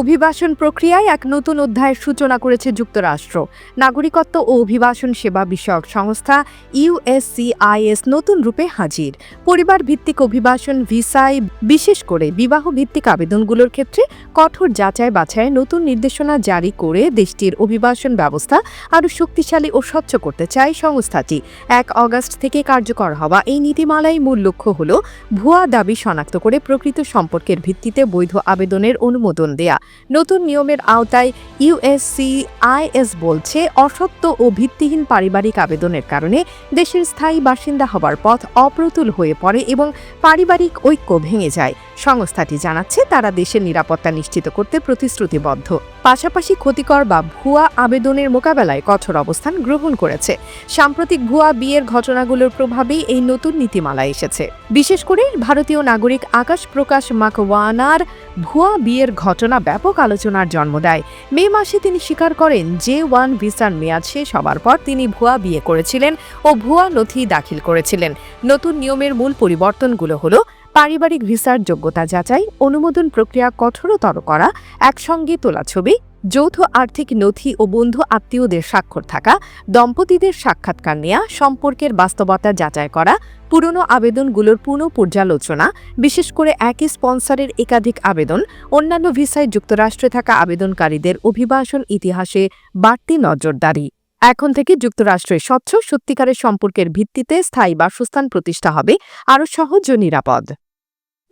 অভিবাসন প্রক্রিয়ায় এক নতুন অধ্যায়ের সূচনা করেছে যুক্তরাষ্ট্র। নাগরিকত্ব ও অভিবাসন সেবা বিষয়ক সংস্থা ইউএসসিআইএস নতুন রূপে হাজির। পরিবার ভিত্তিক অভিবাসন ভিসায় বিশেষ করে বিবাহ ভিত্তিক আবেদনগুলোর ক্ষেত্রে কঠোর যাচাই বাছাই নতুন নির্দেশনা জারি করে দেশটির অভিবাসন ব্যবস্থা আরও শক্তিশালী ও স্বচ্ছ করতে চায় সংস্থাটি। এক অগাস্ট থেকে কার্যকর হওয়া এই নীতিমালায় মূল লক্ষ্য হল ভুয়া দাবি শনাক্ত করে প্রকৃত সম্পর্কের ভিত্তিতে বৈধ আবেদনের অনুমোদন দেয়া। নতুন নিয়মের আওতায় ইউএসসিআইএস বলছে, অসত্য ও ভিত্তিহীন পারিবারিক আবেদনের কারণে দেশের স্থায়ী বাসিন্দা হবার পথ অপ্রতুল হয়ে পড়ে এবং পারিবারিক ঐক্য ভেঙে যায়। সংস্থাটি জানাচ্ছে, তারা দেশের নিরাপত্তা নিশ্চিত করতে প্রতিশ্রুতিবদ্ধ। পাশাপাশি ক্ষতিকর বা ভুয়া আবেদনের মোকাবেলায় কঠোর অবস্থান গ্রহণ করেছে। সাম্প্রতিক ভুয়া বিয়ের ঘটনাগুলোর প্রভাবেই এই নতুন নীতিমালা এসেছে। বিশেষ করে ভারতীয় নাগরিক আকাশ প্রকাশ মাকওয়ানার ভুয়া বিয়ের ঘটনা ব্যাপক আলোচনার জন্ম দেয়। মে মাসে তিনি স্বীকার করেন যে ওয়ান ভিসার মেয়াদ শেষ হবার পর তিনি ভুয়া বিয়ে করেছিলেন ও ভুয়া নথি দাখিল করেছিলেন। নতুন নিয়মের মূল পরিবর্তনগুলো হলো, পারিবারিক ভিসার যোগ্যতা যাচাই, অনুমোদন প্রক্রিয়া কঠোরতর করা, একসঙ্গে তোলা ছবি যৌথ আর্থিক নথি ও বন্ধু আত্মীয়দের স্বাক্ষর থাকা, দম্পতিদের সাক্ষাৎকার নেওয়া সম্পর্কের বাস্তবতা যাচাই করা, পুরনো আবেদনগুলোর পুনঃ পর্যালোচনা বিশেষ করে একই স্পন্সরের একাধিক আবেদন, অন্যান্য ভিসায় যুক্তরাষ্ট্রে থাকা আবেদনকারীদের অভিবাসন ইতিহাসে বাড়তি নজরদারি। এখন থেকে যুক্তরাষ্ট্রে স্বচ্ছ, সত্যিকারের সম্পর্কের ভিত্তিতে স্থায়ী বাসস্থান প্রতিষ্ঠা হবে, আরও সহজ ও নিরাপদ।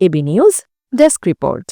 AB news, desk report.